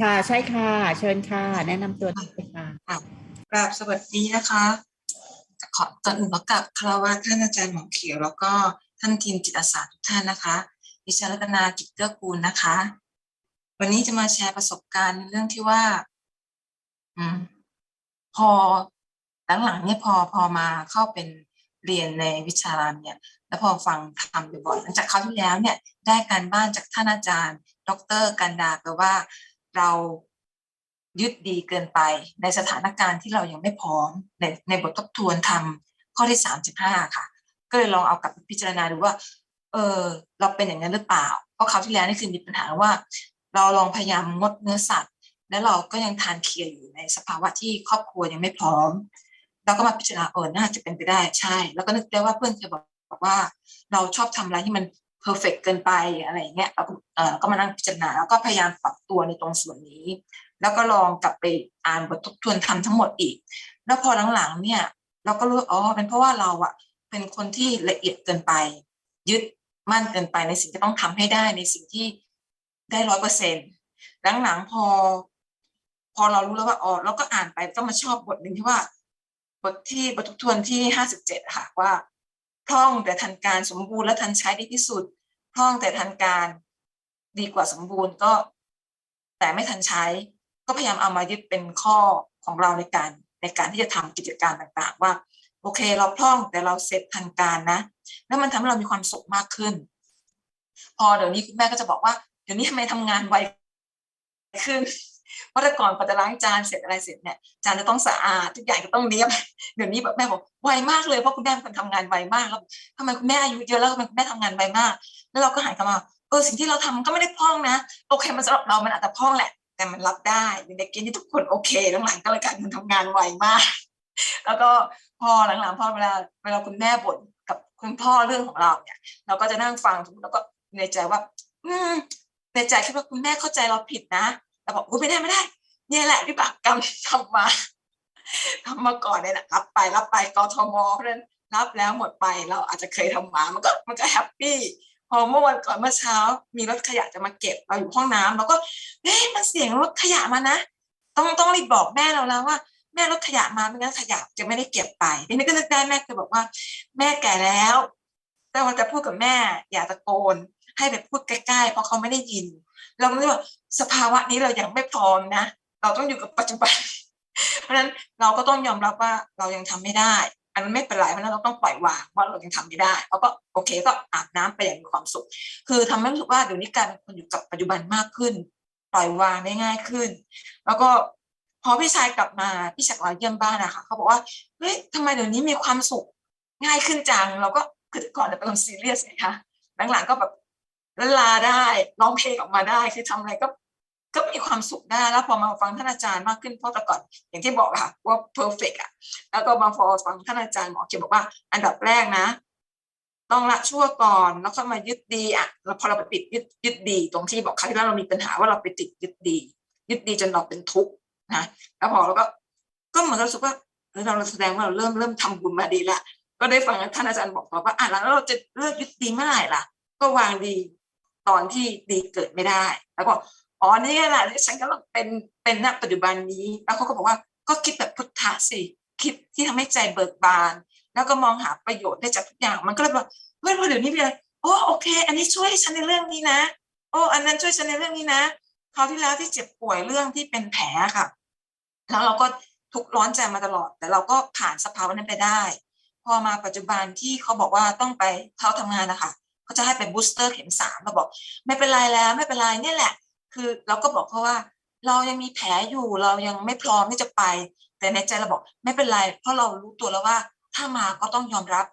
ค่ะใช่ค่ะ เชิญค่ะ แนะนำตัวได้เลยค่ะกราบสวัสดีนะคะ ขอก่อนอื่นขอกราบคารวะท่านอาจารย์หมอเขียว แล้วก็ท่านทีมจิตอาสาทุกท่านนะคะดิฉันรัตนากิจเกื้อกูลนะคะ วันนี้จะมาแชร์ประสบการณ์เรื่องที่ว่า อืม พอหลังๆเนี่ยพอพอมาเข้าเป็นเรียนในวิชารามเนี่ย แล้วพอฟังทำบ่อยๆหลังจากคราวที่แล้วเนี่ย ได้การบ้านจากท่านอาจารย์ ดร กันดาแปลว่า เรายึดดีเกินไป ในสถานการณ์ที่เรายังไม่พร้อมในในบททบทวนทำข้อที่สามสิบห้าค่ะ ก็เลยลองเอากลับพิจารณาดูว่า เออเราเป็นอย่างนั้นหรือเปล่า เพราะคราวที่แล้วนี่คือมีปัญหาว่า เราลองพยายามงดเนื้อสัตว์ แล้วเราก็ยังทานเคียอยู่ในสภาวะที่ครอบครัวยังไม่พร้อม เราก็มาพิจารณาเออน่าจะเป็นไปได้ใช่ แล้วก็นึกได้ว่าเพื่อนเคยบอกบอกว่าเราชอบทำอะไรที่มัน เพอร์เฟกเกินไปอะไรเงี้ยเราก็เออก็มานั่งพิจารณาแล้วก็พยายามปรับตัวในตรงส่วนนี้ แล้วก็ลองกลับไปอ่านบททบทวนทำทั้งหมดอีก แล้วพอหลังๆเนี่ย เราก็รู้อ๋อเป็นเพราะว่าเราอะเป็นคนที่ละเอียดเกินไป ยึดมั่นเกินไปในสิ่งที่ต้องทำให้ได้ในสิ่งที่ได้ร้อยเปอร์เซ็นต์หลังๆพอ พอเรารู้แล้วว่าอ๋อเราก็อ่านไปก็มาชอบบทหนึ่งที่ว่า บทที่บททบทวนที่ห้าสิบเจ็ดค่ะว่า พร่องแต่ทันการสมบูรณ์และทันใช้ดีที่สุดพร่องแต่ทันการดีกว่าสมบูรณ์ก็ แต่ไม่ทันใช้ก็พยายามเอามายึดเป็นข้อของเราในการในการที่จะทำกิจการต่างๆ ว่า โอเค เราพร่องแต่เราเสร็จทันการนะ แล้วมันทำให้เรามีความสุขมากขึ้น พอเดี๋ยวนี้คุณแม่ก็จะบอกว่าเดี๋ยวนี้ทำไมทำงานไวขึ้น เพราะแต่ก่อนพอจะล้างจานเสร็จอะไรเสร็จเนี่ยจานจะต้องสะอาดทุกอย่างจะต้องเนียบเดี๋ยวนี้แบบแม่บอกไวมากเลยเพราะคุณแม่เป็นคนทำงานไวมากแล้วทำไมคุณแม่อายุเยอะแล้วทำไมคุณแม่ทำงานไวมาก แล้วเราก็หันกลับมาเออสิ่งที่เราทำก็ไม่ได้พร่องนะโอเคมันสำหรับเรามันอาจจะพร่องแหละ แต่มันรับได้อยู่ในเกณฑ์ที่ทุกคนโอเคหลังๆก็เลยการทำงานไวมาก แล้วก็พอหลังๆพอเวลาเวลาคุณแม่บ่นกับคุณพ่อเรื่องของเราเนี่ย เราก็จะนั่งฟังแล้วก็ในใจว่า อืมในใจคิดว่าคุณแม่เข้าใจเราผิดนะ เราบอกอุ้ไม่ได้ไม่ได้ เนี่ยแหละวิบากกรรมที่ทำมาทำมาก่อนเนี่ยนะรับไปรับไปกทมเพราะนั้นรับแล้วหมดไปเราอาจจะเคยทำมามันก็มันก็แฮปปี้พอเมื่อวันก่อนเมื่อเช้า มีรถขยะจะมาเก็บเราอยู่ห้องน้ำเราก็เฮ้ยมันเสียงรถขยะมานะต้องต้องรีบบอกแม่เราแล้วว่าแม่รถขยะมาไม่งั้นขยะจะไม่ได้เก็บไปทีนี้ก็นึกได้แม่เคยบอกว่า แม่แก่แล้ว แต่ว่าจะพูดกับแม่อย่าตะโกน ให้ไปพูดใกล้ๆเพราะเขาไม่ได้ยิน เราไม่รู้ว่าสภาวะนี้เรายังไม่พร้อมนะ เราต้องอยู่กับปัจจุบัน เพราะฉะนั้นเราก็ต้องยอมรับว่าเรายังทำไม่ได้ อันนั้นไม่เป็นไรเพราะนั้นเราต้องปล่อยวางว่าเรายังทำไม่ได้เราก็โอเคก็อาบน้ำไปอย่างมีความสุข คือทำให้รู้สึกว่าเดี๋ยวนี้การเป็นคนอยู่กับปัจจุบันมากขึ้น ปล่อยวางได้ง่ายขึ้น แล้วก็พอพี่ชายกลับมาพี่ชายมาเยี่ยมบ้านนะคะเขาบอกว่าเฮ้ยทำไมเดี๋ยวนี้มีความสุขง่ายขึ้นจัง เราก็คือก่อนเนี่ยเป็นคนซีเรียสไงคะหลังๆก็แบบ ละลาได้ร้องเพลงออกมาได้คือทำอะไรก็ก็มีความสุขได้แล้วพอมาฟังท่านอาจารย์มากขึ้นเพราะแต่ก่อนอย่างที่บอกค่ะว่าเพอร์เฟกอะแล้วก็มาพอฟังท่านอาจารย์หมอเขียนบอกว่า อันดับแรกนะ ต้องละชั่วก่อนแล้วก็มายึดดีอะแล้วพอเราไปปิดยึดยึดดี ตรงที่บอกครั้งที่แล้วเรามีปัญหาว่าเราไปติดยึดดี ยึดดีจนเราเป็นทุกข์นะแล้วพอเราก็ก็เหมือนรู้สึกว่าเราแสดงว่าเราเริ่มเริ่มทำบุญมาดีละก็ได้ฟังท่านอาจารย์บอกว่าอะแล้วเราจะเลิกยึดดีเมื่อไหร่ล่ะ ก็วางดี ตอนที่ดีเกิดไม่ได้ แล้วก็อ๋อนี่แหละฉันก็ต้องเป็นเป็นณปัจจุบันนี้ แล้วเขาก็บอกว่าก็คิดแบบพุทธะสิคิดที่ทำให้ใจเบิกบาน แล้วก็มองหาประโยชน์ได้จากทุกอย่างมันก็เลยบอกเฮ้ยพอเดี๋ยวนี้เลยโอ้โอเค อันนี้ช่วยฉันในเรื่องนี้นะ โอ้ อันนั้นช่วยฉันในเรื่องนี้นะคราวที่แล้วที่เจ็บป่วยเรื่องที่เป็นแผลค่ะ แล้วเราก็ทุกร้อนใจมาตลอด แต่เราก็ผ่านสภาวะนั้นไปได้ พอมาปัจจุบันที่เขาบอกว่าต้องไปเขาทำงานนะคะ เขาจะให้เป็นบูสเตอร์เข็มสามเราบอก ไม่เป็นไรแล้วไม่เป็นไรนี่แหละ คือเราก็บอกเขาว่า เรายังมีแผลอยู่เรายังไม่พร้อมที่จะไป แต่ในใจเราบอกไม่เป็นไร เพราะเรารู้ตัวแล้วว่า ถ้ามาก็ต้องยอมรับ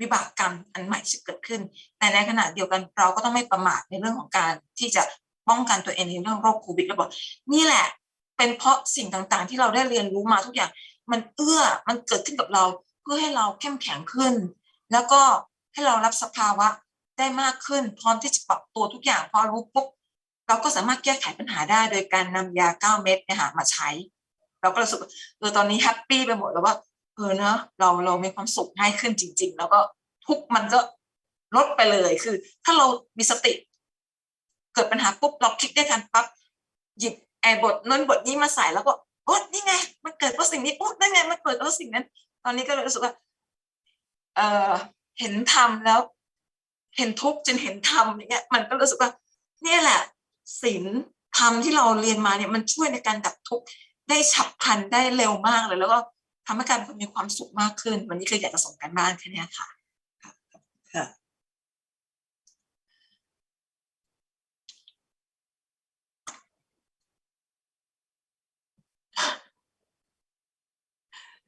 วิบากกรรมอันใหม่ที่เกิดขึ้น แต่ในขณะเดียวกันเราก็ต้องไม่ประมาทในเรื่องของการที่จะป้องกันตัวเองในเรื่องโรคโควิดแล้วบอกนี่แหละ เป็นเพราะสิ่งต่างๆ ที่เราได้เรียนรู้มาทุกอย่าง มันเอื้อมันเกิดขึ้นกับเราเพื่อให้เราเข้มแข็งขึ้น แล้วก็ให้เรารับสภาวะ ได้มากขึ้น พร้อมที่จะปรับตัวทุกอย่างพอรู้ปุ๊บเราก็สามารถแก้ไขปัญหาได้โดยการนำยาเก้าเม็ดเนี่ยค่ะมาใช้ เราก็รู้สึกเออตอนนี้แฮปปี้ไปหมดแล้วว่าเออเนาะเราเรามีความสุขง่ายขึ้นจริง ๆ แล้วก็ทุกมันก็ลดไปเลยคือ ถ้าเรามีสติ เกิดปัญหาปุ๊บเราคิดได้ทันปั๊บหยิบไอ้บทนั้นบทนี้มาใส่แล้วก็โอ๊ยนี่ไง มันเกิดเพราะสิ่งนี้โอ๊ยนั่นไงมันเกิดเพราะสิ่งนั้น ตอนนี้ก็เลยรู้สึกว่าเออเห็นธรรมแล้ว เห็นทุกข์จนเห็นธรรมอย่างเงี้ยมันก็รู้สึกว่าเนี่ยแหละศีลธรรมที่เราเรียนมาเนี่ยมันช่วยในการดับทุกข์ได้ฉับพลันได้เร็วมากเลย แล้วก็ทำให้การคนมีความสุขมากขึ้น วันนี้ก็อยากจะส่งกันบ้านแค่เนี้ยค่ะค่ะ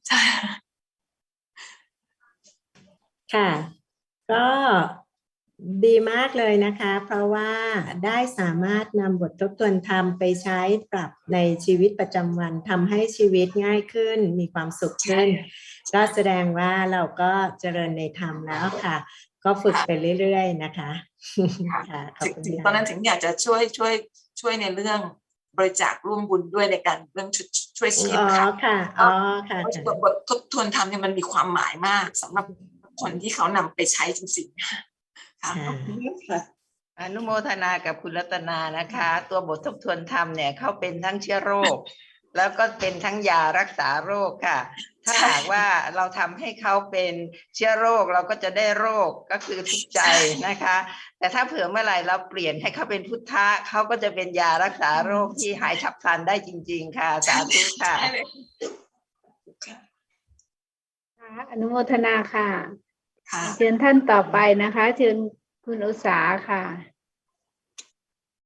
ใช่ค่ะ ก็ ดีมากเลยนะคะ เพราะว่าได้สามารถนำบททบทวนธรรมไปใช้ปรับในชีวิตประจำวันทำให้ชีวิตง่ายขึ้น มีความสุขขึ้นก็แสดงว่าเราก็เจริญในธรรมแล้วค่ะ ก็ฝึกไปเรื่อยๆนะคะค่ะขอบถึงคุณถึงค่ะตอนนั้นถึงอยากจะช่วยช่วยช่วยในเรื่องบริจาคร่วมบุญด้วยในการเรื่องช่วยช่วยชีพอ๋อค่ะค่ะอ๋อค่ะเพราะค่ะบทบททบทวนธรรมเนี่ยมันมีความหมายมากสำหรับคนที่เขานำไปใช้จริงๆค่ะข อบคุณค่ะอนุโมทนากับคุณรัตนานะคะ ตัวบททบทวนธรรมเนี่ยเขาเป็นทั้งเชื้อโรค แล้วก็เป็นทั้งยารักษาโรคค่ะ ถ้าใช่หากว่าเราทำให้เขาเป็นเชื้อโรคเราก็จะได้โรคก็คือทุกข์ใจนะคะ แต่ถ้าเผื่อเมื่อไหร่เราเปลี่ยนให้เขาเป็นพุทธะเขาก็จะเป็นยารักษาโรคที่หายฉับพลันได้จริง ๆ ค่ะสาธุค่ะใช่เลยค่ะค่ะอนุโมทนาค่ะค่ะ เชิญท่านต่อไปนะคะ เชิญคุณอุษาค่ะ